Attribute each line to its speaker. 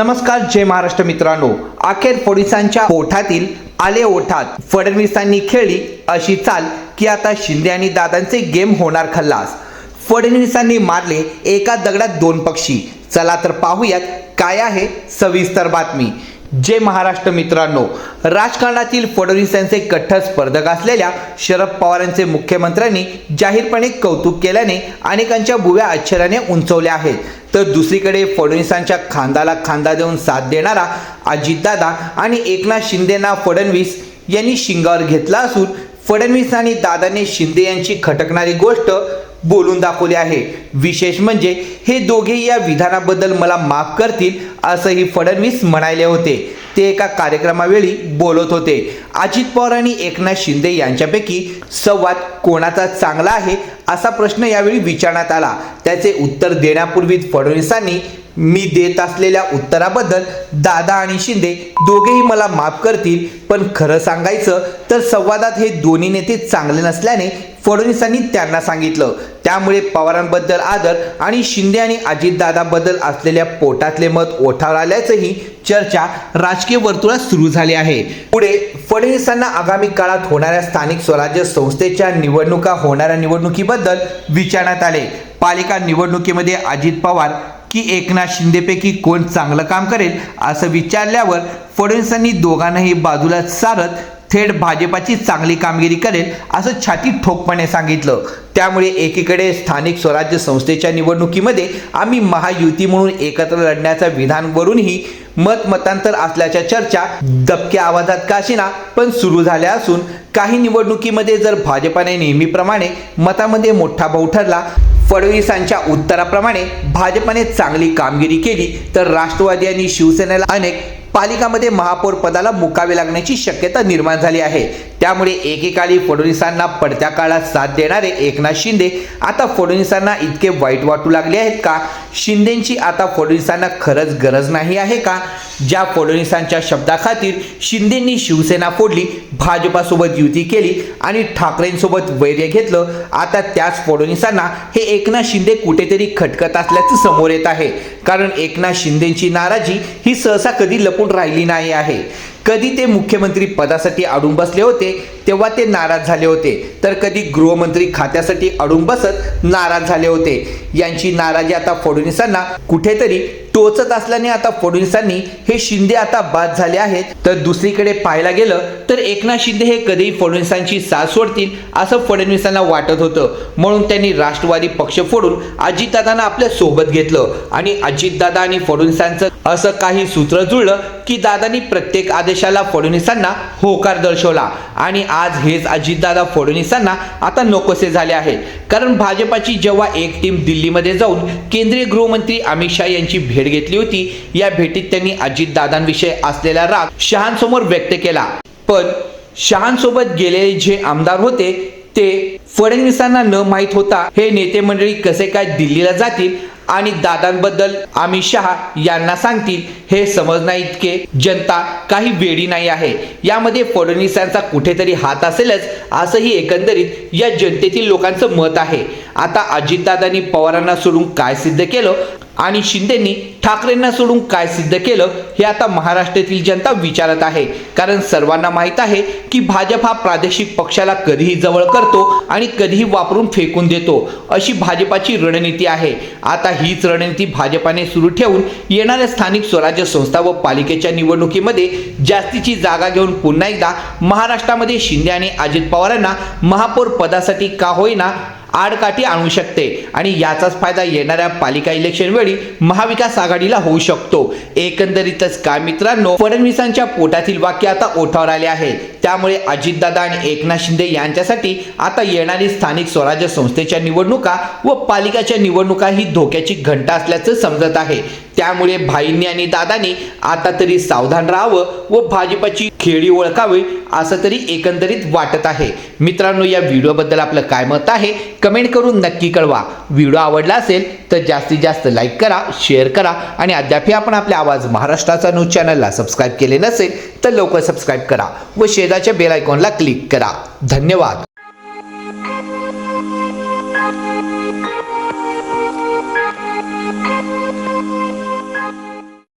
Speaker 1: नमस्कार जय महाराष्ट्र मित्रांनो. अखेर पोलिसांच्या ओठातील आले ओठात फडणवीसांनी खेळली अशी चाल की आता शिंदे आणि दादांचे गेम होणार खल्लास. फडणवीसांनी मारले एका दगडात दोन पक्षी. चला तर पाहूयात काय आहे सविस्तर बातमी. जय महाराष्ट्र मित्रांनो. राजकारणातील फडणवीसांचे कट्टर स्पर्धक असलेल्या शरद पवारांचे मुख्यमंत्र्यांनी जाहीरपणे कौतुक केल्याने अनेकांच्या भुव्या आश्चर्याने उंचवल्या आहेत. तर दुसरीकडे फडणवीसांच्या खांदाला खांदा देऊन साथ देणारा अजितदादा आणि एकनाथ शिंदेना फडणवीस यांनी शिंगावर घेतला असून फडणवीस आणि दादाने शिंदे यांची खटकणारी गोष्ट बोलून दाखवले आहे. विशेष म्हणजे हे दोघे या विधानाबद्दल मला माफ करतील असंही फडणवीस म्हणाले होते. ते एका कार्यक्रमावेळी बोलत होते. अजित पवार आणि एकनाथ शिंदे यांच्यापैकी संवाद कोणाचा चांगला आहे असा प्रश्न यावेळी विचारण्यात आला. त्याचे उत्तर देण्यापूर्वी फडणवीसांनी मी देत असलेल्या उत्तराबद्दल दादा आणि शिंदे दोघेही मला माफ करतील पण खरं सांगायचं तर संवादात हे दोन्ही नेते चांगले नसल्याने फडणवीसांनी त्यांना सांगितलं. त्यामुळे पवारांबद्दल आदर आणि शिंदे आणि अजितदादाबद्दल असलेल्या पोटातले मत ओठावर आल्याचंही चर्चा राजकीय वर्तुळात सुरू झाली आहे. पुढे फडणवीसांना आगामी काळात होणाऱ्या स्थानिक स्वराज्य संस्थेच्या निवडणुका होणाऱ्या निवडणुकीबद्दल विचारण्यात आले. पालिका निवडणुकीमध्ये अजित पवार की एकनाथ शिंदेपैकी कोण चांगलं काम करेल असं विचारल्यावर फडणवीसांनी दोघांनाही बाजूला सारत थेट भाजपाची चांगली कामगिरी करेल असं छाती ठोकपणे सांगितलं. त्यामुळे एकीकडे स्थानिक स्वराज्य संस्थेच्या निवडणुकीमध्ये आम्ही महायुती म्हणून एकत्र लढण्याच्या विधानवरूनही मतमतांतर असल्याच्या चर्चा दबक्या आवाजात काशीना पण सुरू झाल्या असून काही निवडणुकीमध्ये जर भाजपाने नेहमीप्रमाणे मतामध्ये मोठा भाऊ ठरला फडणवीसांच्या उत्तराप्रमाणे भाजपने चांगली कामगिरी केली तर राष्ट्रवादी आणि शिवसेनेला अनेक पालिकामध्ये महापौर पदाला मुकावे लागण्याची शक्यता निर्माण झाली आहे. त्यामुळे एकेकाळी फडणवीसांना पडत्या काळात साथ देणारे एकनाथ शिंदे आता फडणवीसांना इतके वाईट वाटू लागले आहेत का? शिंदेची आता फडणवीसांना खरंच गरज नाही आहे का? ज्या फडणवीसांच्या शब्दाखातीर शिंदेंनी शिवसेना फोडली भाजपासोबत युती केली आणि ठाकरेंसोबत वैर्य घेतलं आता त्याच फडणवीसांना हे एकनाथ शिंदे कुठेतरी खटकत असल्याचं समोर येत आहे. कारण एकनाथ शिंदेची नाराजी ही सहसा कधी लप लपून राहिली नाही आहे. कधी ते मुख्यमंत्री पदासाठी अडून बसले होते तेव्हा ते नाराज झाले होते. तर कधी गृहमंत्री खात्यासाठी अडून बसत नाराज झाले होते. यांची नाराजी आता फडणवीसांना कुठेतरी टोचत असल्याने आता फडणवीसांनी हे शिंदे आता बाद झाले आहेत. तर दुसरीकडे पाहायला गेलं तर एकनाथ शिंदे हे कधीही फडणवीसांची साथ सोडतील असं फडणवीसांना वाटत होतं. म्हणून त्यांनी राष्ट्रवादी पक्ष फोडून अजितदादांना आपल्यासोबत घेतलं. आणि अजितदादा आणि फडणवीसांचं असं काही सूत्र जुळलं की दादांनी प्रत्येक आदेशाला फडणवीसांना होकार दर्शवला. आणि आज हेच अजितदादा फडणवीसांना आता नकोसे झाले आहे. कारण भाजपाची जेव्हा एक टीम दिल्लीमध्ये जाऊन केंद्रीय गृहमंत्री अमित शहा यांची भेट घेतली होती या भेटीत त्यांनी अजितदादांविषयी असलेला राग शहांसमोर व्यक्त केला. पण शहांसोबत गेलेले जे आमदार होते ते फडणवीसांना न माहीत होता हे नेते मंडळी कसे काय दिल्लीला जातील आणि दादांबद्दल अमित शहा यांना सांगतील हे समजण्या इतके. जनता काही वेडी नाही आहे. यामध्ये फडणवीसांचा कुठेतरी हात असेलच असंही एकंदरीत या जनतेतील लोकांचं मत आहे. आता अजितदादांनी पवारांना सोडून काय सिद्ध केलं? आणि शिंदेंनी ठाकरेंना सोडून काय सिद्ध केलं हे आता महाराष्ट्रातील जनता विचारत आहे. कारण सर्वांना माहीत आहे की भाजप हा प्रादेशिक पक्षाला कधीही जवळ करतो आणि कधीही वापरून फेकून देतो. अशी भाजपाची रणनीती आहे. आता हीच रणनीती भाजपाने सुरू ठेवून येणाऱ्या स्थानिक स्वराज्य संस्था व पालिकेच्या निवडणुकीमध्ये जास्तीची जागा घेऊन पुन्हा एकदा महाराष्ट्रामध्ये शिंदे आणि अजित पवारांना महापौर पदासाठी का होईना आडकाठी आणू शकते. आणि याचाच फायदा येणाऱ्या पालिका इलेक्शन वेळी महाविकास आघाडीला होऊ शकतो. एकंदरीतच काय मित्रांनो फडणवीसांच्या पोटातील वाक्य आता ओठावर आले आहे त्यामुळे अजितदादा आणि एकनाथ शिंदे यांच्यासाठी आता येणारी स्थानिक स्वराज्य संस्थेच्या निवडणुका व पालिकाच्या निवडणुका ही धोक्याची घंटा असल्याचं समजत आहे. त्यामुळे भाईंनी आणि दादांनी आता तरी सावधान राहावं व भाजपची खेळी ओळखावी असं तरी एकंदरीत वाटत आहे. मित्रांनो या व्हिडिओबद्दल आपलं काय मत आहे कमेंट करून नक्की कळवा. व्हिडिओ आवडला असेल तर जास्तीत जास्त लाईक करा शेअर करा आणि अद्यापही आपण आपल्या आवाज महाराष्ट्राचा न्यूज चॅनलला सबस्क्राईब केले नसेल तर लवकर सबस्क्राईब करा व शेजारच्या बेल आयकॉनला क्लिक करा. धन्यवाद.
Speaker 2: Thank you.